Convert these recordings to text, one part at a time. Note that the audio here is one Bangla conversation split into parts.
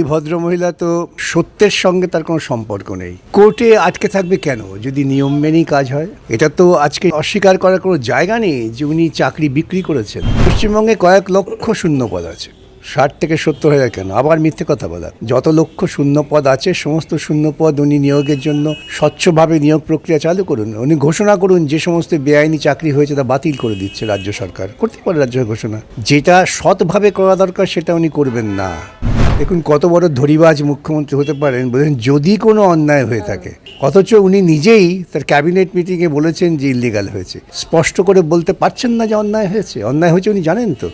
এই ভদ্রমহিলা তো সত্যের সঙ্গে তার কোনো সম্পর্ক নেই। কোর্টে আটকে থাকবে কেন? যদি নিয়ম মেনেই কাজ হয়? এটা তো আজকে অস্বীকার করার কোনো জায়গা নেই যে উনি চাকরি বিক্রি করেছেন। পশ্চিমবঙ্গে কয়েক লক্ষ শূন্য পদ আছে। ষাট থেকে সত্তর হাজার কেন? আবার মিথ্যে কথা বলা। যত লক্ষ শূন্য পদ আছে, সমস্ত শূন্য পদ উনি নিয়োগের জন্য স্বচ্ছভাবে নিয়োগ প্রক্রিয়া চালু করুন। উনি ঘোষণা করুন যে সমস্ত বেআইনি চাকরি হয়েছে তা বাতিল করে দিচ্ছে রাজ্য সরকার। করতে পারে রাজ্য ঘোষণা। যেটা সৎভাবে করা দরকার, সেটা উনি করবেন না। দেখুন, কত বড় ধরিবাজ মুখ্যমন্ত্রী হতে পারেন বলেন, যদি কোনো অন্যায় হয়ে থাকে। অথচ উনি নিজেই তার ক্যাবিনেট মিটিংয়ে বলেছেন যে ইলিগাল হয়েছে। স্পষ্ট করে বলতে পারছেন না যে অন্যায় হয়েছে। অন্যায় হয়েছে উনি জানেন তো।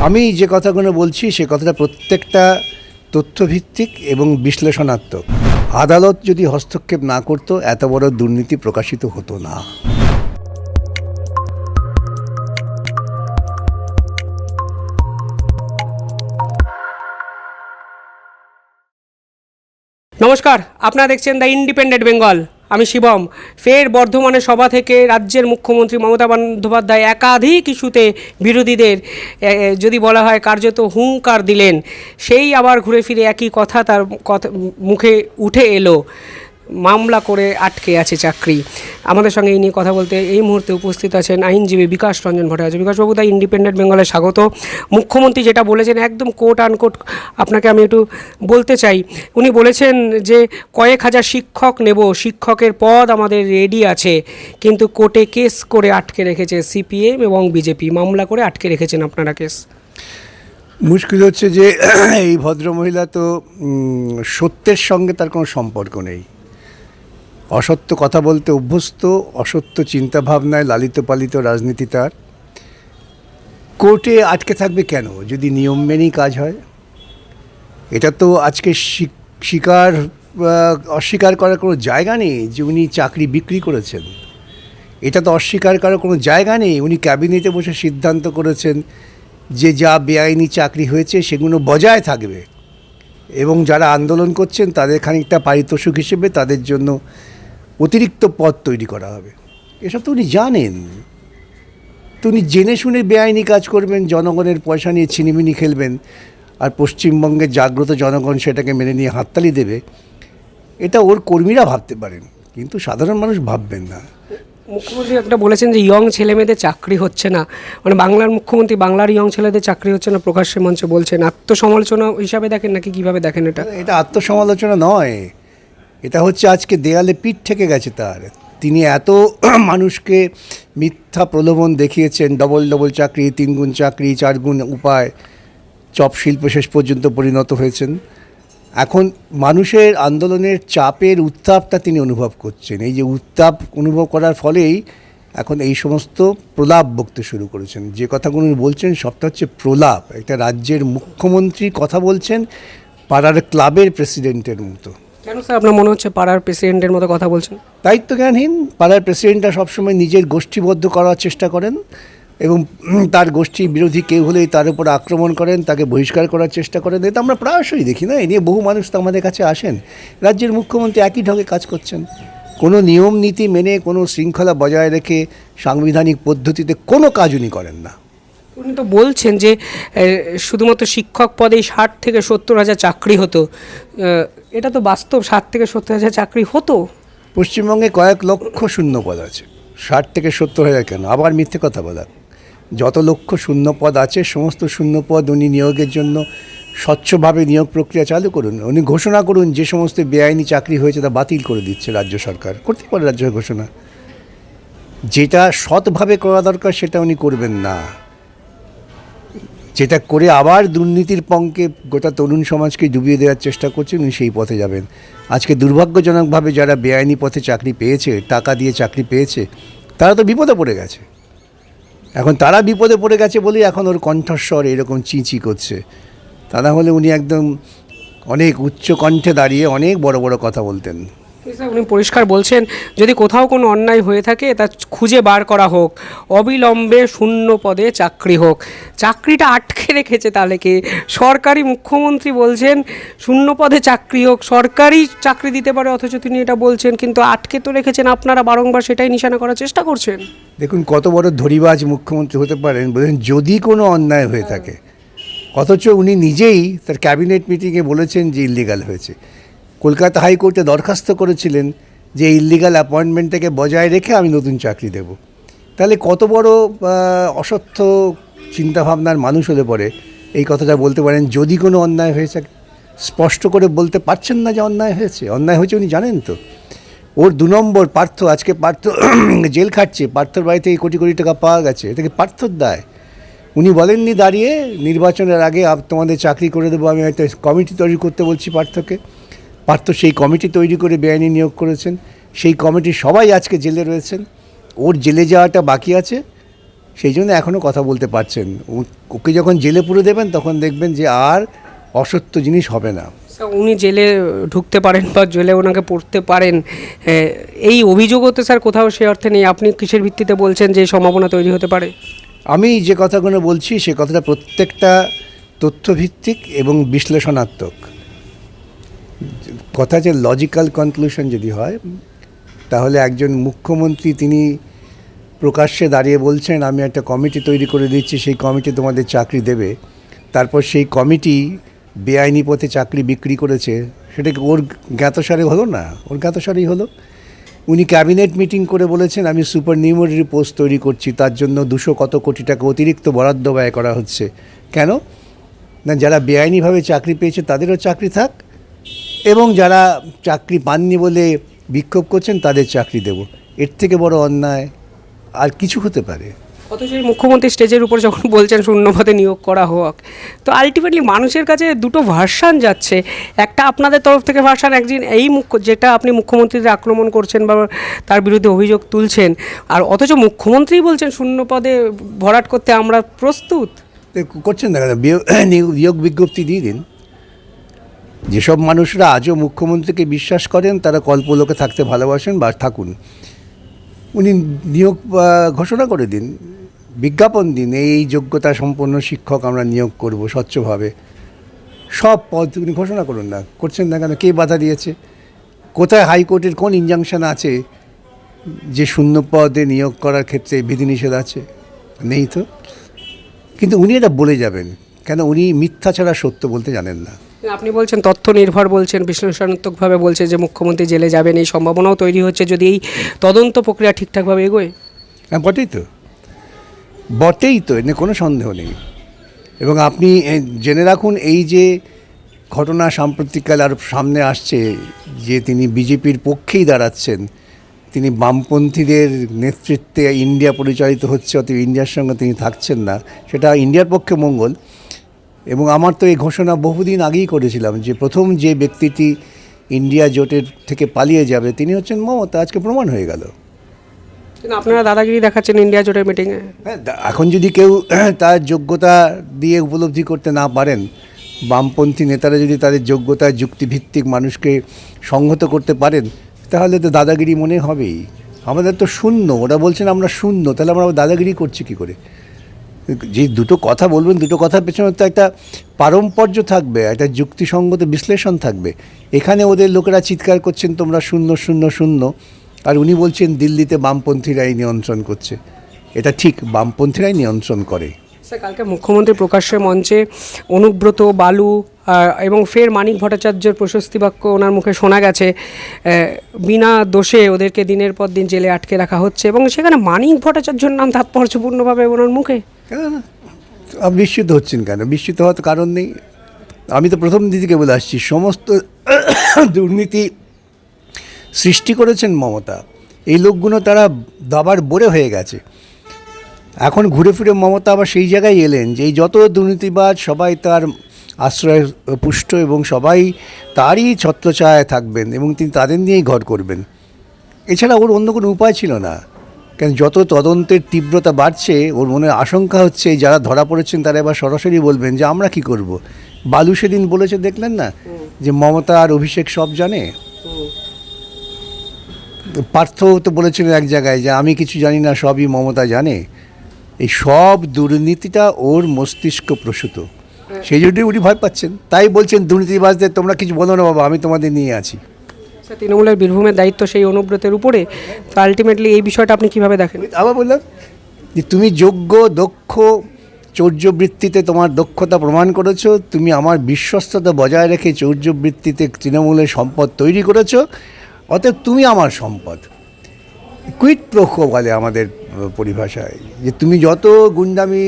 আমি যে কথাগুলো বলছি, সে কথাটা প্রত্যেকটা তথ্যভিত্তিক এবং বিশ্লেষণাত্মক। আদালত যদি হস্তক্ষেপ না করতো, এত বড় দুর্নীতি প্রকাশিত হতো না। নমস্কার, আপনারা দেখছেন দ্য ইন্ডিপেন্ডেন্ট বেঙ্গল আমি শিবম। ফের বর্ধমানে সভা থেকে রাজ্যের মুখ্যমন্ত্রী মমতা বন্দ্যোপাধ্যায় একাধিক ইস্যুতে বিরোধীদের যদি বলা হয় কার্যত হুঙ্কার দিলেন। সেই আবার ঘুরে ফিরে একই কথা তার কথা, মুখে উঠে এলো। মামলা করে আটকে আছে চাকরি। আমাদের সঙ্গে এই নিয়ে কথা বলতে এই মুহূর্তে উপস্থিত আছেন আইনজীবী বিকাশ রঞ্জন ভট্টাচার্য। বিকাশবাবু দা ইন্ডিপেন্ডেন্ট বেঙ্গলে স্বাগত। মুখ্যমন্ত্রী যেটা বলেছেন একদম কোট আনকোট আপনাকে আমি একটু বলতে চাই। উনি বলেছেন যে কয়েক হাজার শিক্ষক নেব, শিক্ষকের পদ আমাদের রেডি আছে, কিন্তু কোর্টে কেস করে আটকে রেখেছে সিপিএম এবং বিজেপি। মামলা করে আটকে রেখেছেন আপনারা কেস। মুশকিল হচ্ছে যে এই ভদ্রমহিলা তো সত্যের সঙ্গে তার কোনো সম্পর্ক নেই। অসত্য কথা বলতে অভ্যস্ত, অসত্য চিন্তাভাবনায় লালিত পালিত রাজনীতি তার। কোর্টে আটকে থাকবে কেন? যদি নিয়ম মেনেই কাজ হয়? এটা তো আজকে স্বী- স্বীকার অস্বীকার করার কোনো জায়গা নেই যে উনি চাকরি বিক্রি করেছেন। এটা তো অস্বীকার করার কোনো জায়গা নেই। উনি ক্যাবিনেটে বসে সিদ্ধান্ত করেছেন যে যা বেআইনি চাকরি হয়েছে সেগুলো বজায় থাকবে। এবং যারা আন্দোলন করছেন তাদের খানিকটা পারিতোষিক হিসেবে তাদের জন্য অতিরিক্ত পদ তৈরি করা হবে। এসব তো উনি জানেন। তো উনি জেনে শুনে বেআইনি কাজ করবেন জনগণের পয়সা নিয়ে ছিনিমিনি খেলবেন আর পশ্চিমবঙ্গের জাগ্রত জনগণ সেটাকে মেনে নিয়ে হাততালি দেবে এটা ওর কর্মীরা ভাবতে পারেন কিন্তু সাধারণ মানুষ ভাববেন না। মুখ্যমন্ত্রী একটা বলেছেন যে ইয়ং ছেলেমেয়েদের চাকরি হচ্ছে না। মানে বাংলার মুখ্যমন্ত্রী বাংলার ইয়ং ছেলেদের চাকরি হচ্ছে না প্রকাশ্যে মঞ্চে বলছেন। আত্মসমালোচনা হিসাবে দেখেন নাকি কীভাবে দেখেন এটা? এটা আত্মসমালোচনা নয়। এটা হচ্ছে আজকে দেয়ালে পিঠ থেকে গেছে তার। তিনি এত মানুষকে মিথ্যা প্রলোভন দেখিয়েছেন ডবল ডবল চাকরি, তিনগুণ চাকরি, চারগুণ উপায়, চপ শিল্প শেষ পর্যন্ত পরিণত হয়েছেন। এখন মানুষের আন্দোলনের চাপের উত্তাপটা তিনি অনুভব করছেন। এই যে উত্তাপ অনুভব করার ফলেই এখন এই সমস্ত প্রলাপ বকতে শুরু করেছেন। যে কথাগুলো বলছেন, সবটা হচ্ছে প্রলাপ। একটা রাজ্যের মুখ্যমন্ত্রী কথা বলছেন, পাড়ার ক্লাবের প্রেসিডেন্টের মতো। কেন স্যার আপনার মনে হচ্ছে পাড়ার প্রেসিডেন্টের মতো কথা বলছেন? দায়িত্বজ্ঞানহীন। পাড়ার প্রেসিডেন্টরা সবসময় নিজের গোষ্ঠীবদ্ধ করার চেষ্টা করেন এবং তার গোষ্ঠী বিরোধী কেউ হলেই তার উপর আক্রমণ করেন, তাকে বহিষ্কার করার চেষ্টা করেন। এটা আমরা প্রায়শই দেখি, না? এ নিয়ে বহু মানুষ তো আমাদের কাছে আসেন। রাজ্যের মুখ্যমন্ত্রী একই ঢঙে কাজ করছেন। কোনো নিয়ম নীতি মেনে, কোনো শৃঙ্খলা বজায় রেখে সাংবিধানিক পদ্ধতিতে কোনো কাজ উনি করেন না। উনি তো বলছেন যে শুধুমাত্র শিক্ষক পদেই ষাট থেকে সত্তর হাজার চাকরি হতো। এটা তো বাস্তব, ষাট থেকে সত্তর হাজার চাকরি হতো? পশ্চিমবঙ্গে কয়েক লক্ষ শূন্য পদ আছে। ষাট থেকে সত্তর হাজার কেন? আবার মিথ্যে কথা বলা। যত লক্ষ শূন্য পদ আছে, সমস্ত শূন্য পদ উনি নিয়োগের জন্য স্বচ্ছভাবে নিয়োগ প্রক্রিয়া চালু করুন। উনি ঘোষণা করুন যে সমস্ত বেআইনি চাকরি হয়েছে তা বাতিল করে দিচ্ছে রাজ্য সরকার। করতে পারে রাজ্য ঘোষণা। যেটা সৎভাবে করা দরকার, সেটা উনি করবেন না। যেটা করে আবার দুর্নীতির পঙ্কে গোটা তরুণ সমাজকে ডুবিয়ে দেওয়ার চেষ্টা করছেন, উনি সেই পথে যাবেন। আজকে দুর্ভাগ্যজনকভাবে যারা বেআইনি পথে চাকরি পেয়েছে, টাকা দিয়ে চাকরি পেয়েছে, তারা তো বিপদে পড়ে গেছে। এখন তারা বিপদে পড়ে গেছে বলেই এখন ওর কণ্ঠস্বর এরকম চিঁচি করছে। তা না হলে উনি একদম অনেক উচ্চ কণ্ঠে দাঁড়িয়ে অনেক বড় বড় কথা বলতেন। উনি পরিষ্কার বলছেন, যদি কোথাও কোনো অন্যায় হয়ে থাকে, তা খুঁজে বার করা হোক। অবিলম্বে শূন্য পদে চাকরি হোক। চাকরিটা আটকে রেখেছে তাহলে কি? সরকারি মুখ্যমন্ত্রী বলছেন, শূন্য পদে চাকরি হোক, সরকারি চাকরি দিতে পারে, অথচ তিনি এটা বলছেন, কিন্তু আটকে তো রেখেছেন, আপনারা বারংবার সেটাই নিশানা করার চেষ্টা করছেন। দেখুন, কত বড় ধরিবাজ মুখ্যমন্ত্রী হতে পারেন, বলেন, যদি কোনো অন্যায় হয়ে থাকে। অথচ উনি নিজেই তার ক্যাবিনেট মিটিংয়ে বলেছেন যে ইলিগাল হয়েছে। কলকাতা হাইকোর্টে দরখাস্ত করেছিলেন যে ইলিগাল অ্যাপয়েন্টমেন্টটাকে বজায় রেখে আমি নতুন চাকরি দেব। তাহলে কত বড় অসত্য চিন্তাভাবনার মানুষ হলে পরে এই কথাটা বলতে পারেন যদি কোনো অন্যায় হয়েছে স্পষ্ট করে বলতে পারছেন না যে অন্যায় হয়েছে। অন্যায় হয়েছে উনি জানেন তো। ওর দু নম্বর পার্থ, আজকে পার্থ জেল খাটছে, পার্থর বাড়ি থেকে কোটি কোটি টাকা পাওয়া গেছে। এটাকে পার্থর দায়। উনি বলেননি দাঁড়িয়ে, নির্বাচনের আগে তোমাদের চাকরি করে দেবো, আমি একটা কমিটি তৈরি করতে বলছি পার্থকে। পার্থ সেই কমিটি তৈরি করে বেআইনি নিয়োগ করেছেন। সেই কমিটির সবাই আজকে জেলে রয়েছেন। ওর জেলে যাওয়াটা বাকি আছে। সেই জন্য এখনও কথা বলতে পারছেন। ওকে যখন জেলে পুরে দেবেন তখন দেখবেন যে আর অসত্য জিনিস হবে না। স্যার, উনি জেলে ঢুকতে পারেন বা জেলে ওনাকে পড়তে পারেন এই অভিযোগও তো স্যার কোথাও সে অর্থে নেই। আপনি কিসের ভিত্তিতে বলছেন যে সম্ভাবনা তৈরি হতে পারে? আমি যে কথাগুলো বলছি সে কথাটা প্রত্যেকটা তথ্যভিত্তিক এবং বিশ্লেষণাত্মক। কথা যে লজিক্যাল কনক্লুশন যদি হয়, তাহলে একজন মুখ্যমন্ত্রী তিনি প্রকাশ্যে দাঁড়িয়ে বলছেন, আমি একটা কমিটি তৈরি করে দিচ্ছি, সেই কমিটি তোমাদের চাকরি দেবে। তারপর সেই কমিটি বেআইনি পথে চাকরি বিক্রি করেছে, সেটা কি ওর জ্ঞাতসারে হলো না? ওর জ্ঞাতসারেই হলো। উনি ক্যাবিনেট মিটিং করে বলেছেন, আমি সুপার নিউমারি পোস্ট তৈরি করছি, তার জন্য দুশো কত কোটি টাকা অতিরিক্ত বরাদ্দ ব্যয় করা হচ্ছে। কেন? না, যারা বেআইনিভাবে চাকরি পেয়েছে, তাদেরও চাকরি থাক এবং যারা চাকরি পাননি বলে বিক্ষোভ করছেন তাদের চাকরি দেব। এর থেকে বড় অন্যায় আর কিছু হতে পারে। অথচ মুখ্যমন্ত্রী স্টেজের উপর যখন বলছেন শূন্যপদে নিয়োগ করা হোক তো আলটিমেটলি মানুষের কাছে দুটো ভার্সান যাচ্ছে। একটা আপনাদের তরফ থেকে ভার্সান একদিন এই মুখ্য যেটা আপনি মুখ্যমন্ত্রীদের আক্রমণ করছেন বা তার বিরুদ্ধে অভিযোগ তুলছেন আর অথচ মুখ্যমন্ত্রী বলছেন শূন্যপদে ভরাট করতে আমরা প্রস্তুত। করছেন না নিয়োগ বিজ্ঞপ্তি দিয়ে দিন। যেসব মানুষরা আজও মুখ্যমন্ত্রীকে বিশ্বাস করেন, তারা কল্পলোকে থাকতে ভালোবাসেন বা থাকুন। উনি নিয়োগ ঘোষণা করে দিন। বিজ্ঞাপন দিন, এই যোগ্যতা সম্পন্ন শিক্ষক আমরা নিয়োগ করব স্বচ্ছভাবে। সব পদ উনি ঘোষণা করুন না। করছেন না কেন? কে বাধা দিয়েছে? কোথায় হাইকোর্টের কোন ইনজাংশন আছে যে শূন্য পদে নিয়োগ করার ক্ষেত্রে বিধিনিষেধ আছে? নেই তো। কিন্তু উনি এটা বলে যাবেন। কেন? উনি মিথ্যা ছাড়া সত্য বলতে জানেন না। আপনি বলছেন তথ্য নির্ভর বলছেন, বিশ্লেষণাত্মকভাবে বলছে যে মুখ্যমন্ত্রী জেলে যাবেন, এই সম্ভাবনাও তৈরি হচ্ছে যদি এই তদন্ত প্রক্রিয়া ঠিকঠাকভাবে এগোয়। হ্যাঁ বটেই তো। বটেই তো এনে কোনো সন্দেহ নেই। এবং আপনি জেনে রাখুন, এই যে ঘটনা সাম্প্রতিককাল আর সামনে আসছে, যে তিনি বিজেপির পক্ষেই দাঁড়াচ্ছেন, তিনি বামপন্থীদের নেতৃত্বে ইন্ডিয়া পরিচালিত হচ্ছে অত ইন্ডিয়ার সঙ্গে তিনি থাকছেন না, সেটা ইন্ডিয়ার পক্ষে মঙ্গল। এবং আমার তো এই ঘোষণা বহুদিন আগেই করেছিলাম যে প্রথম যে ব্যক্তিটি ইন্ডিয়া জোটের থেকে পালিয়ে যাবে তিনি হচ্ছেন মমতা আজকে প্রমাণ হয়ে গেল। আপনারা দাদাগিরি দেখাচ্ছেন ইন্ডিয়া জোটের মিটিংয়ে হ্যাঁ, এখন যদি কেউ তার যোগ্যতা দিয়ে উপলব্ধি করতে না পারেন বামপন্থী নেতারা যদি তাদের যোগ্যতা যুক্তিভিত্তিক মানুষকে সংহত করতে পারেন তাহলে তো দাদাগিরি মনে হবেই। আমাদের তো শূন্য ওরা বলছেন আমরা শূন্য তাহলে আমরা দাদাগিরি করছি কি করে? যে দুটো কথা বলবেন, দুটো কথার পেছনে তো একটা পারম্পর্য থাকবে, একটা যুক্তিসঙ্গত বিশ্লেষণ থাকবে। এখানে ওদের লোকেরা চিৎকার করছেন, তোমরা শূন্য শূন্য শূন্য। আর উনি বলছেন, দিল্লিতে বামপন্থীরাই নিয়ন্ত্রণ করছে। এটা ঠিক, বামপন্থীরাই নিয়ন্ত্রণ করে। স্যার, কালকে মুখ্যমন্ত্রী প্রকাশ্যে মঞ্চে অনুব্রত, বালু এবং ফের মানিক ভট্টাচার্যের প্রশস্তি বাক্য ওনার মুখে শোনা গেছে। বিনা দোষে ওদেরকে দিনের পর দিন জেলে আটকে রাখা হচ্ছে এবং সেখানে মানিক ভট্টাচার্যর নাম তাৎপর্যপূর্ণভাবে ওনার মুখে। আপনি বিস্মিত হচ্ছেন কেন? বিস্মিত হওয়ার কারণ নেই। আমি তো প্রথম দিদিকে বলে আসছি, সমস্ত দুর্নীতি সৃষ্টি করেছেন মমতা। এই লোকগুলো তারা দাবার বরে হয়ে গেছে। এখন ঘুরে ফিরে মমতা আবার সেই জায়গায় এলেন যে এই যত দুর্নীতিবাজ সবাই তার আশ্রয় পুষ্ট এবং সবাই তারই ছত্রছায়ায় থাকবেন এবং তিনি তাদের নিয়েই ঘর করবেন। এছাড়া ওর অন্য কোনো উপায় ছিল না। কেন যত তদন্তের তীব্রতা বাড়ছে ওর মনে আশঙ্কা হচ্ছে যারা ধরা পড়েছেন তারা এবার সরাসরি বলবেন যে আমরা কি করব। বালু সেদিন বলেছে দেখলেন না? যে মমতা আর অভিষেক সব জানে? পার্থ তো বলেছিলেন এক জায়গায় যে আমি কিছু জানি না সবই মমতা জানে। এই সব দুর্নীতিটা ওর মস্তিষ্ক প্রসূত। সেই জন্যই উনি ভয় পাচ্ছেন। তাই বলছেন দুর্নীতিবাজদের তোমরা কিছু বলো না বাবা আমি তোমাদের নিয়ে আছি। তৃণমূলের বীরভূমের দায়িত্ব সেই অনুব্রতের উপরে, তো আলটিমেটলি এই বিষয়টা আপনি কীভাবে দেখেন? আবার বললাম যে তুমি যোগ্য, দক্ষ, চৌর্যবৃত্তিতে তোমার দক্ষতা প্রমাণ করেছ, তুমি আমার বিশ্বস্ততা বজায় রেখে চৌর্যবৃত্তিতে তৃণমূলের সম্পদ তৈরি করেছ, অতএব তুমি আমার সম্পদ। কুইট প্রোখো বলে আমাদের পরিভাষায়, যে তুমি যত গুন্ডামি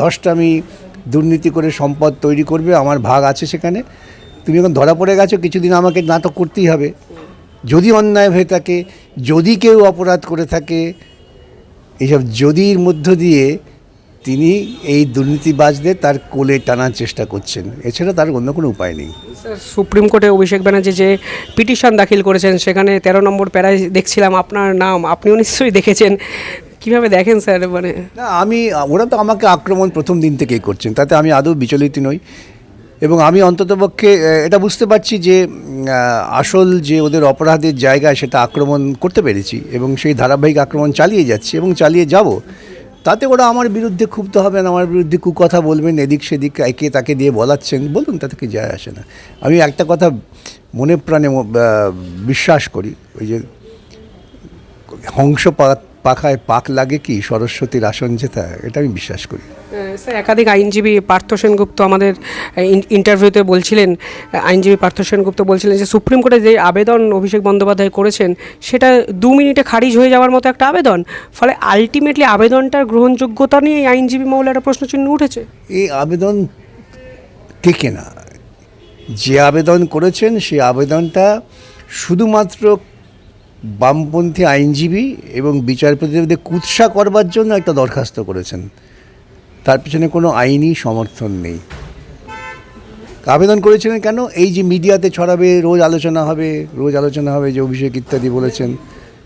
ধষ্টামি, দুর্নীতি করে সম্পদ তৈরি করবে, আমার ভাগ আছে সেখানে। তুমি এখন ধরা পড়ে গেছো কিছুদিন আমাকে নাটক করতেই হবে। যদি অন্যায় হয়ে থাকে যদি কেউ অপরাধ করে থাকে এইসব যদির মধ্য দিয়ে তিনি এই দুর্নীতিবাজদের তার কোলে টানার চেষ্টা করছেন। এছাড়া তার অন্য কোনো উপায় নেই। স্যার সুপ্রিম কোর্টে অভিষেক ব্যানার্জি যে পিটিশন দাখিল করেছেন সেখানে তেরো নম্বর প্যারায় দেখছিলাম আপনার নাম। আপনিও নিশ্চয়ই দেখেছেন। কীভাবে দেখেন স্যার? মানে না আমি ওরা তো আমাকে আক্রমণ প্রথম দিন থেকেই করছেন তাতে আমি আদৌ বিচলিত নই। এবং আমি অন্ততপক্ষে এটা বুঝতে পারছি যে আসল যে ওদের অপরাধের জায়গায় সেটা আক্রমণ করতে পেরেছি এবং সেই ধারাবাহিক আক্রমণ চালিয়ে যাচ্ছি এবং চালিয়ে যাব। তাতে ওরা আমার বিরুদ্ধে ক্ষুব্ধ হবেন, আমার বিরুদ্ধে কুকথা বলবেন, এদিক সেদিক একে তাকে দিয়ে বলাচ্ছেন, বলুন তাতে কি যায় আসে না। আমি একটা কথা মনে প্রাণে বিশ্বাস করি, ওই যে হংস পাখায় পাক লাগে কি? সরস্বতীর আসন জেতা এটা আমি বিশ্বাস করি। স্যার একাধিক আইনজীবী পার্থ সেনগুপ্ত আমাদের ইন- ইন্টারভিউতে বলছিলেন আইনজীবী পার্থ সেনগুপ্ত বলছিলেন যে সুপ্রিম কোর্টে যে আবেদন অভিষেক বন্দ্যোপাধ্যায় করেছেন সেটা দু মিনিটে খারিজ হয়ে যাওয়ার মতো একটা আবেদন। ফলে আলটিমেটলি আবেদনটার গ্রহণযোগ্যতা নিয়ে আইনজীবী মহলে একটা প্রশ্নচিহ্ন উঠেছে। এই আবেদন টেকে না যে আবেদন করেছেন সেই আবেদনটা শুধুমাত্র বামপন্থী আইনজীবী এবং বিচারপতিদের কুৎসা করবার জন্য একটা দরখাস্ত করেছেন। তার পিছনে কোনো আইনি সমর্থন নেই। আবেদন করেছিলেন কেন? এই যে মিডিয়াতে ছড়াবে, রোজ আলোচনা হবে, রোজ আলোচনা হবে যে অভিষেক ইত্যাদি বলেছেন,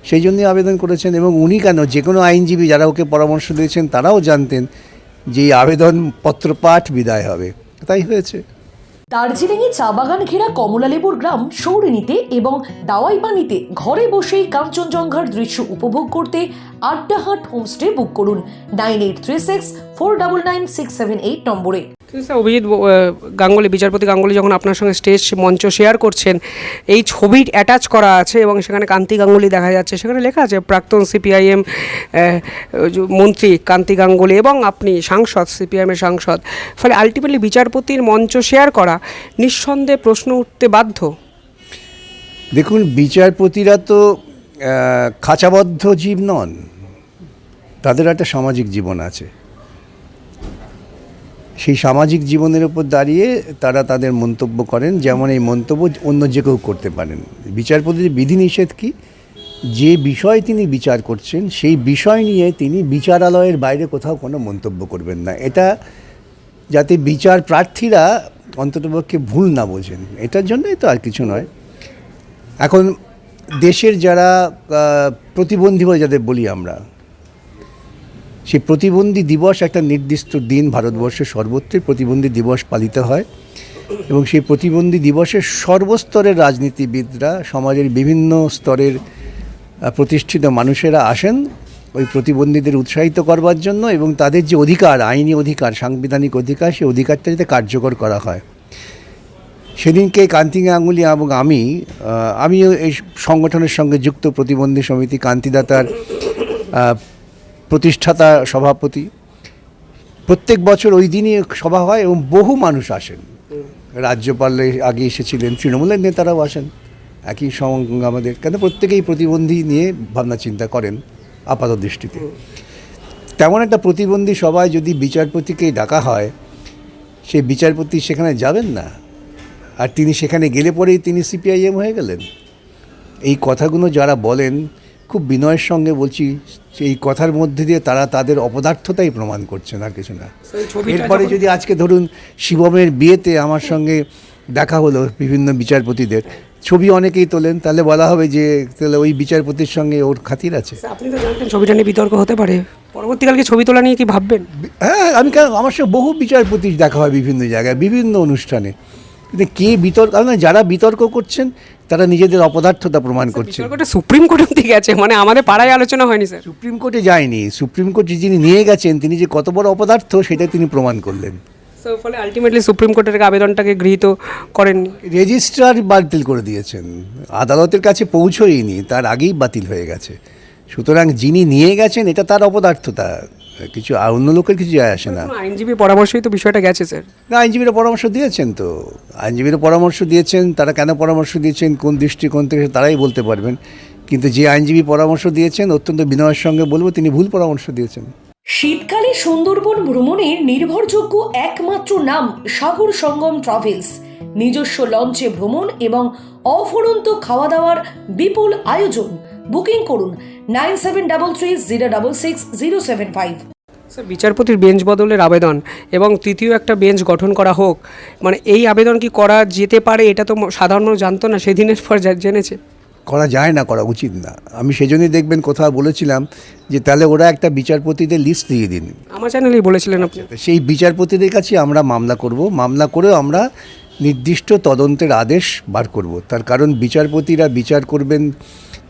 সেই জন্যই আবেদন করেছেন এবং উনি কেন? যে কোনো আইনজীবী যারা ওকে পরামর্শ দিয়েছেন, তারাও জানতেন যে এই আবেদনপত্র পাঠ বিদায় হবে। তাই হয়েছে। দার্জিলিংয়ে চা বাগান ঘেরা কমলালেবুর গ্রাম সৌরিনীতে এবং দাওয়াই পানিতে ঘরে বসেই কাঞ্চনজঙ্ঘার দৃশ্য উপভোগ করতে আড্ডাহাট হোমস্টে বুক করুন nine eight three six four double nine six seven eight নম্বরে। অভিজিৎ গাঙ্গুলি, বিচারপতি গাঙ্গুলি যখন আপনার সঙ্গে স্টেজ মঞ্চ শেয়ার করছেন, এই ছবির অ্যাটাচ করা আছে এবং সেখানে কান্তি গাঙ্গুলি দেখা যাচ্ছে। সেখানে লেখা আছে, প্রাক্তন সিপিআইএম মন্ত্রী কান্তি গাঙ্গুলি এবং আপনি সাংসদ সিপিআইএমের সাংসদ। ফলে আলটিমেটলি বিচারপতির মঞ্চ শেয়ার করা নিঃসন্দেহে প্রশ্ন উঠতে বাধ্য। দেখুন, বিচারপতিরা তো খাঁচাবদ্ধ জীব নন। তাদের একটা সামাজিক জীবন আছে। সেই সামাজিক জীবনের উপর দাঁড়িয়ে তারা তাদের মন্তব্য করেন। যেমন এই মন্তব্য অন্য যে কেউ করতে পারেন। বিচারপতির বিধিনিষেধ কি? যে বিষয় তিনি বিচার করছেন, সেই বিষয় নিয়ে তিনি বিচারালয়ের বাইরে কোথাও কোনো মন্তব্য করবেন না। এটা যাতে বিচার প্রার্থীরা অন্ততপক্ষে ভুল না বোঝেন। এটার জন্যই তো আর কিছু নয়। এখন দেশের যারা প্রতিবন্ধী বলে যাদের বলি আমরা সেই প্রতিবন্ধী দিবস একটা নির্দিষ্ট দিন ভারতবর্ষের সর্বত্রই প্রতিবন্ধী দিবস পালিত হয় এবং সেই প্রতিবন্ধী দিবসে সর্বস্তরের রাজনীতিবিদরা, সমাজের বিভিন্ন স্তরের প্রতিষ্ঠিত মানুষেরা আসেন ওই প্রতিবন্ধীদের উৎসাহিত করবার জন্য এবং তাদের যে অধিকার, আইনি অধিকার, সাংবিধানিক অধিকার, সেই অধিকারটা যাতে কার্যকর করা হয়। সেদিনকে কান্তি গাঙ্গুলি এবং আমি আমিও এই সংগঠনের সঙ্গে যুক্ত প্রতিবন্ধী সমিতি কান্তিদাতার প্রতিষ্ঠাতা সভাপতি। প্রত্যেক বছর ওই দিনই সভা হয় এবং বহু মানুষ আসেন। রাজ্যপাল আগে এসেছিলেন, তৃণমূলের নেতারাও আসেন। একই সঙ্গে আমাদের কেন প্রত্যেকেই প্রতিবন্ধী নিয়ে ভাবনা চিন্তা করেন আপাত দৃষ্টিতে। তেমন একটা প্রতিবন্ধী সভায় যদি বিচারপতিকে ডাকা হয় সেই বিচারপতি সেখানে যাবেন না। আর তিনি সেখানে গেলে পরেই তিনি সিপিআইএম হয়ে গেলেন। এই কথাগুলো যারা বলেন খুব বিনয়ের সঙ্গে বলছি এই কথার মধ্যে দিয়ে তারা তাদের অপদার্থতাই প্রমাণ করছেন আর কিছু না। এরপরে যদি আজকে ধরুন শিবমের বিয়েতে আমার সঙ্গে দেখা হলো বিভিন্ন বিচারপতিদের ছবি অনেকেই তোলেন তাহলে বলা হবে যে তাহলে ওই বিচারপতির সঙ্গে ওর খাতির আছে। আপনি তো জানতেন ছবিটা নিয়ে বিতর্ক হতে পারে। পরবর্তীকালকে ছবি তোলা নিয়ে কি ভাববেন? হ্যাঁ আমি কেন আমার সঙ্গে বহু বিচারপতি দেখা হয় বিভিন্ন জায়গায় বিভিন্ন অনুষ্ঠানে। কিন্তু কে বিতর্ক যারা বিতর্ক করছেন তারা নিজেদের অপদার্থতা প্রমাণ করছেন বিতর্কটা সুপ্রিম কোর্ট অব্দি গেছে মানে আমাদের পাড়ায় আলোচনা হয়নি স্যার। সুপ্রিম কোর্টে যায়নি। সুপ্রিম কোর্টে যিনি নিয়ে গেছেন তিনি যে কত বড় অপদার্থ সেটা তিনি প্রমাণ করলেন। ফলে আলটিমেটলি সুপ্রিম কোর্টের আবেদনটাকে গৃহীত করেননি। রেজিস্ট্রার বাতিল করে দিয়েছেন। আদালতের কাছে পৌঁছয়নি তার আগেই বাতিল হয়ে গেছে। সুতরাং যিনি নিয়ে গেছেন এটা তার অপদার্থতা। কিছু আর অন্য লোকের কিছু যায় আসে না। আইনজীবী পরামর্শই তো বিষয়টা গেছে স্যার না আইনজীবীরা পরামর্শ দিয়েছেন তো। আইনজীবীরা পরামর্শ দিয়েছেন তারা কেন পরামর্শ দিয়েছেন কোন দৃষ্টিকোণ থেকে তারাই বলতে পারবেন। কিন্তু যে আইনজীবী পরামর্শ দিয়েছেন অত্যন্ত বিনয়ের সঙ্গে বলব তিনি ভুল পরামর্শ দিয়েছেন। শীতকালে সুন্দরবন ভ্রমণের নির্ভরযোগ্য একমাত্র নাম সাগর সঙ্গম ট্রাভেলস। নিজস্ব লঞ্চে ভ্রমণ এবং অফুরন্ত খাওয়া দাওয়ার বিপুল আয়োজন। বুকিং করুন nine seven double three zero double six zero seven five. Sir বিচারপতির বেঞ্চ বদলের আবেদন এবং তৃতীয় একটা বেঞ্চ গঠন করা হোক মানে এই আবেদন কি করা যেতে পারে এটা তো সাধারণ জানতো না সেদিনের পর জেনেছে। করা যায় না করা উচিত না। আমি সেজন্যই দেখবেন কোথাও বলেছিলাম যে তাহলে ওরা একটা বিচারপতিদের লিস্ট দিয়ে দিন। আমার চ্যানেলেই বলেছিলেন আপনি। সেই বিচারপতিদের কাছে আমরা মামলা করব মামলা করেও আমরা নির্দিষ্ট তদন্তের আদেশ বার করব। তার কারণ বিচারপতিরা বিচার করবেন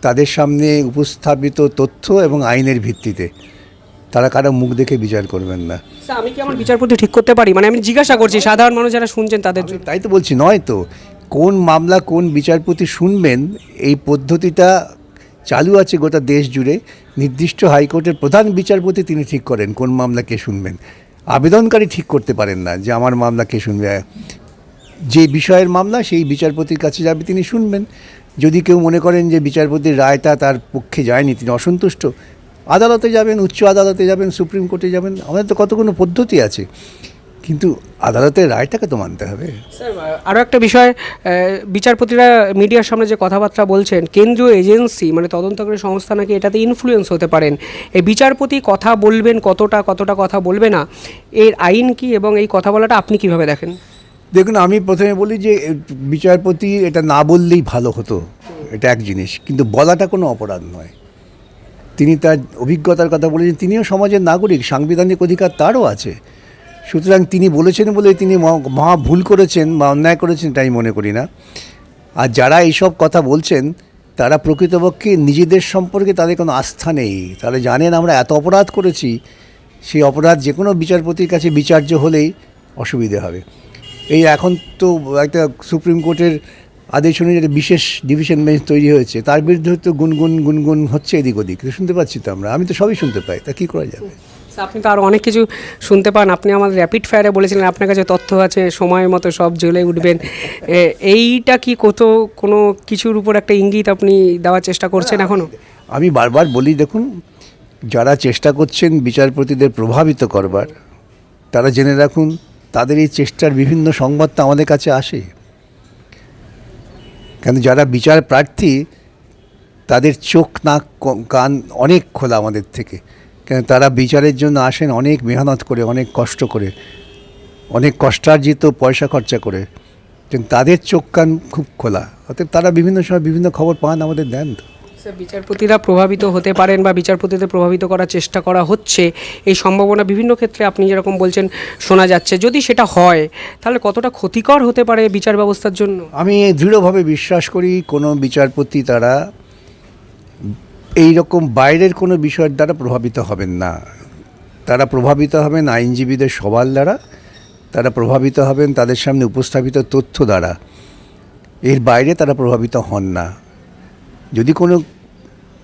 তাদের সামনে উপস্থাপিত তথ্য এবং আইনের ভিত্তিতে। তারা কারও মুখ দেখে বিচার করবেন না। আমি কি আমার বিচারপতি ঠিক করতে পারি? মানে আমি জিজ্ঞাসা করছি সাধারণ মানুষ যারা শুনছেন তাদের তাই তো বলছি নয় তো। কোন মামলা কোন বিচারপতি শুনবেন এই পদ্ধতিটা চালু আছে গোটা দেশ জুড়ে। নির্দিষ্ট হাইকোর্টের প্রধান বিচারপতি তিনি ঠিক করেন কোন মামলা কে শুনবেন। আবেদনকারী ঠিক করতে পারেন না যে আমার মামলা কে শুনবে। যে বিষয়ের মামলা সেই বিচারপতির কাছে যাবে তিনি শুনবেন। যদি কেউ মনে করেন যে বিচারপতির রায়টা তার পক্ষে যায়নি, তিনি অসন্তুষ্ট, আদালতে যাবেন, উচ্চ আদালতে যাবেন, সুপ্রিম কোর্টে যাবেন, আমাদের তো কতগুলো পদ্ধতি আছে। কিন্তু আদালতের রায়টাকে তো মানতে হবে। আরও একটা বিষয় বিচারপতিরা মিডিয়ার সামনে যে কথাবার্তা বলছেন, কেন্দ্রীয় এজেন্সি মানে তদন্তকারী সংস্থা নাকি এটাতে ইনফ্লুয়েন্স হতে পারেন। এই বিচারপতি কথা বলবেন কতটা কতটা কথা বলবে না, এর আইন কি এবং এই কথা বলাটা আপনি কীভাবে দেখেন? দেখুন, আমি প্রথমে বলি যে বিচারপতি এটা না বললেই ভালো হতো। এটা এক জিনিস। কিন্তু বলাটা কোনো অপরাধ নয়। তিনি তার অভিজ্ঞতার কথা বলেছেন। তিনিও সমাজের নাগরিক, সাংবিধানিক অধিকার তারও আছে। সুতরাং তিনি বলেছেন বলে তিনি মহা ভুল করেছেন বা অন্যায় করেছেন তাই মনে করি না। আর যারা এইসব কথা বলছেন, তারা প্রকৃতপক্ষে নিজেদের সম্পর্কে তাদের কোনো আস্থা নেই। তারা জানেন আমরা এত অপরাধ করেছি, সেই অপরাধ যে কোনো বিচারপতির কাছে বিচার্য হলেই অসুবিধে হবে। এই এখন তো একটা সুপ্রিম কোর্টের আদেশ অনুযায়ী একটা বিশেষ ডিভিশন বেঞ্চ তৈরি হয়েছে। তার বিরুদ্ধে তো গুনগুন গুনগুন হচ্ছে এদিক ওদিক। শুনতে পাচ্ছি তো আমরা। আমি তো সবই শুনতে পাই। তা কী করা যাবে? আপনি তো আরও অনেক কিছু শুনতে পান। আপনি আমাদের র্যাপিড ফায়ারে বলেছিলেন আপনার কাছে তথ্য আছে সময় মতো সব জ্বলে উঠবেন। এইটা কি কত কোনো কিছুর উপর একটা ইঙ্গিত আপনি দেওয়ার চেষ্টা করছেন এখনও আমি বারবার বলি দেখুন যারা চেষ্টা করছেন বিচারপতিদের প্রভাবিত করবার তারা জেনে রাখুন তাদের এই চেষ্টার বিভিন্ন সংবাদ তো আমাদের কাছে আসে। কেন যারা বিচার প্রার্থী, তাদের চোখ, নাক কান অনেক খোলা আমাদের থেকে। কেন তারা বিচারের জন্য আসেন অনেক মেহনত করে, অনেক কষ্ট করে, অনেক কষ্টার্জিত পয়সা খরচা করে। কিন্তু তাদের চোখ, কান খুব খোলা। অতএব তারা বিভিন্ন সময় বিভিন্ন খবর পান আমাদের দেন তো। বিচারপতিরা প্রভাবিত হতে পারেন বা বিচারপতিদের প্রভাবিত করার চেষ্টা করা হচ্ছে, এই সম্ভাবনা বিভিন্ন ক্ষেত্রে আপনি যেরকম বলছেন শোনা যাচ্ছে। যদি সেটা হয়, তাহলে কতটা ক্ষতিকর হতে পারে বিচার ব্যবস্থার জন্য? আমি দৃঢ়ভাবে বিশ্বাস করি, কোনো বিচারপতি তারা এই রকম বাইরের কোনো বিষয়ের দ্বারা প্রভাবিত হবেন না। তারা প্রভাবিত হবেন আইনজীবীদের সবার দ্বারা, তারা প্রভাবিত হবেন তাদের সামনে উপস্থাপিত তথ্য দ্বারা। এর বাইরে তারা প্রভাবিত হন না। যদি কোনো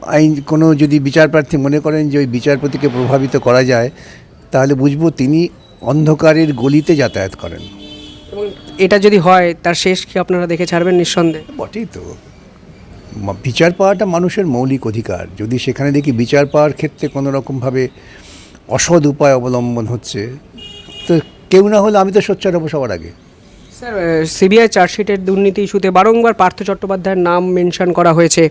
আইন কোনো যদি বিচার প্রার্থী মনে করেন যে ওই বিচারপতিকে প্রভাবিত করা যায় তাহলে বুঝব তিনি অন্ধকারের গলিতে যাতায়াত করেন। এবং এটা যদি হয় তার শেষ কি আপনারা দেখে ছাড়বেন নিঃসন্দেহে? বটেই তো। বিচার পাওয়াটা মানুষের মৌলিক অধিকার। যদি সেখানে দেখি বিচার পাওয়ার ক্ষেত্রে কোনো রকমভাবে অসৎ উপায় অবলম্বন হচ্ছে তো কেউ না হলে আমি তো সোচ্চার হব সবার আগে। স্যার সিবিআই চার্জশিটের দুর্নীতি ইস্যুতে বারংবার পার্থ চট্টোপাধ্যায়ের নাম মেনশন করা হয়েছে।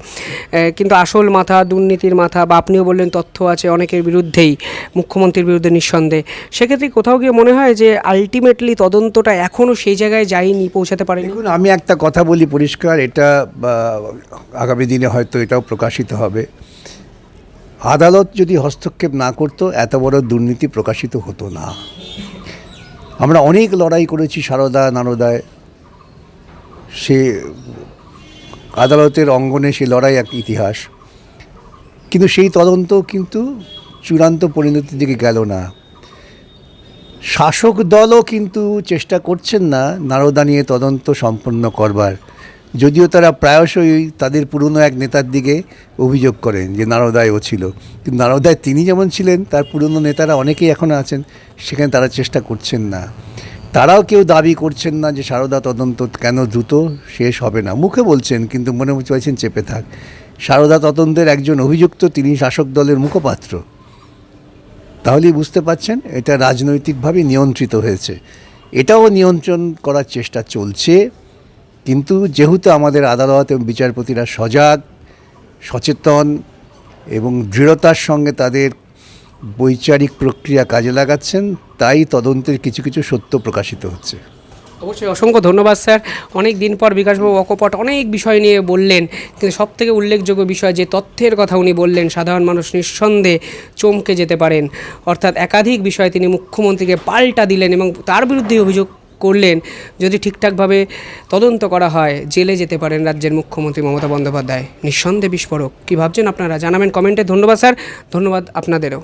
কিন্তু আসল মাথা, দুর্নীতির মাথা, বা আপনিও বললেন তথ্য আছে অনেকের বিরুদ্ধেই, মুখ্যমন্ত্রীর বিরুদ্ধে নিঃসন্দেহে। সেক্ষেত্রে কোথাও গিয়ে মনে হয় যে আলটিমেটলি তদন্তটা এখনও সেই জায়গায় যায়নি, পৌঁছাতে পারেনি? দেখুন, আমি একটা কথা বলি পরিষ্কার, এটা আগামী দিনে হয়তো এটাও প্রকাশিত হবে। আদালত যদি হস্তক্ষেপ না করতো, এত বড় দুর্নীতি প্রকাশিত হতো না। আমরা অনেক লড়াই করেছি সারদা নারদায়। সে আদালতের অঙ্গনে সে লড়াই এক ইতিহাস। কিন্তু সেই তদন্ত কিন্তু চূড়ান্ত পরিণতির দিকে গেল না। শাসক দলও কিন্তু চেষ্টা করছেন না নারদা নিয়ে তদন্ত সম্পন্ন করবার। যদিও তারা প্রায়শই তাদের পুরনো এক নেতার দিকে অভিযোগ করেন যে নারদায় ও ছিল। কিন্তু নারদায় তিনি যেমন ছিলেন, তার পুরনো নেতারা অনেকেই এখনও আছেন, সেখানে তারা চেষ্টা করছেন না। তারাও কেউ দাবি করছেন না যে সারদা তদন্ত কেন দ্রুত শেষ হবে না। মুখে বলছেন, কিন্তু মনে মনে চাইছেন চেপে থাক। সারদা তদন্তের একজন অভিযুক্ত, তিনি শাসক দলের মুখপাত্র। তাহলেই বুঝতে পাচ্ছেন এটা রাজনৈতিকভাবে নিয়ন্ত্রিত হয়েছে। এটাও নিয়ন্ত্রণ করার চেষ্টা চলছে। কিন্তু যেহেতু আমাদের আদালত এবং বিচারপতিরা সজাগ, সচেতন এবং দৃঢ়তার সঙ্গে তাদের বৈচারিক প্রক্রিয়া কাজে লাগাচ্ছেন, তাই তদন্তের কিছু কিছু সত্য প্রকাশিত হচ্ছে। অবশ্যই অসংখ্য ধন্যবাদ, স্যার। অনেক দিন পর বিকাশবাবু অকপট অনেক বিষয় নিয়ে বললেন, কিন্তু সব থেকে উল্লেখযোগ্য বিষয় যে তথ্যের কথা উনি বললেন, সাধারণ মানুষ নিঃসন্দেহে চমকে যেতে পারেন। অর্থাৎ একাধিক বিষয় তিনি মুখ্যমন্ত্রীকে পাল্টা দিলেন এবং তার বিরুদ্ধে অভিযোগ করলেন, যদি ঠিকঠাকভাবে তদন্ত করা হয়, জেলে যেতে পারেন রাজ্যের মুখ্যমন্ত্রী মমতা বন্দ্যোপাধ্যায়। নিঃসন্দেহ বিস্ফোরক। কী ভাবছেন আপনারা? জানাবেন কমেন্টে। ধন্যবাদ, স্যার। ধন্যবাদ আপনাদেরও।